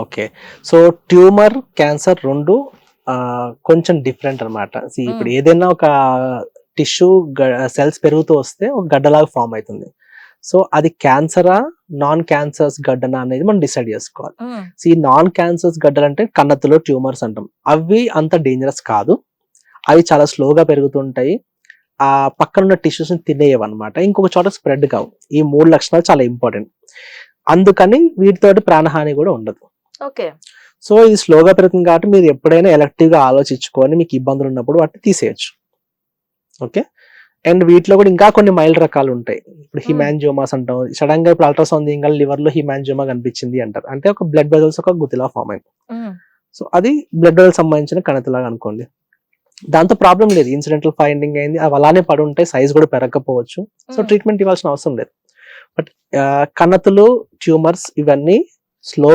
Okay so tumour cancer రెండు కొంచెం different అనమాట ఇప్పుడు Hmm. ఏదైనా ఒక టిష్యూ సెల్స్ పెరుగుతూ వస్తే ఒక గడ్డలాగా ఫామ్ అవుతుంది. సో అది క్యాన్సరా నాన్ క్యాన్సర్స్ గడ్డనా అనేది మనం డిసైడ్ చేసుకోవాలి. సో ఈ నాన్ క్యాన్సర్స్ గడ్డలు అంటే కన్నతులో ట్యూమర్స్ అంటాం. అవి అంత డేంజరస్ కాదు. అవి చాలా స్లోగా పెరుగుతుంటాయి. ఆ పక్కన ఉన్న టిష్యూస్ని తినేయవు అనమాట ఇంకొక చోట స్ప్రెడ్ కావు. ఈ మూడు లక్షణాలు చాలా ఇంపార్టెంట్ అందుకని వీటితోటి ప్రాణహాని కూడా ఉండదు. ఓకే. సో ఇది స్లోగా పెరుగుతుంది కాబట్టి మీరు ఎప్పుడైనా ఎలక్టివ్గా ఆలోచించుకొని మీకు ఇబ్బందులు ఉన్నప్పుడు వాటిని తీసేయచ్చు. ఓకే? అండ్ వీటిలో కూడా ఇంకా కొన్ని మైల్డ్ రకాలు ఉంటాయి. ఇప్పుడు. హిమాంజియోమాస్ అంటాం. సడన్గా ఇప్పుడు అల్ట్రాసౌండ్ ఇంకా లివర్లో హిమాంజియోమా కనిపించింది అంటారు. అంటే ఒక బ్లడ్ వెజల్స్ ఒక గుతిలా ఫామ్ అయింది. సో అది బ్లడ్ వెజల్ సంబంధించిన కణితిలాగా అనుకోండి. దాంతో ప్రాబ్లం లేదు. ఇన్సిడెంటల్ ఫైండింగ్ అయింది. అవి అలానే పడి ఉంటాయి సైజ్ కూడా పెరగకపోవచ్చు. సో. ట్రీట్మెంట్ ఇవ్వాల్సిన అవసరం లేదు. బట్ కణతులు ట్యూమర్స్ ఇవన్నీ స్లో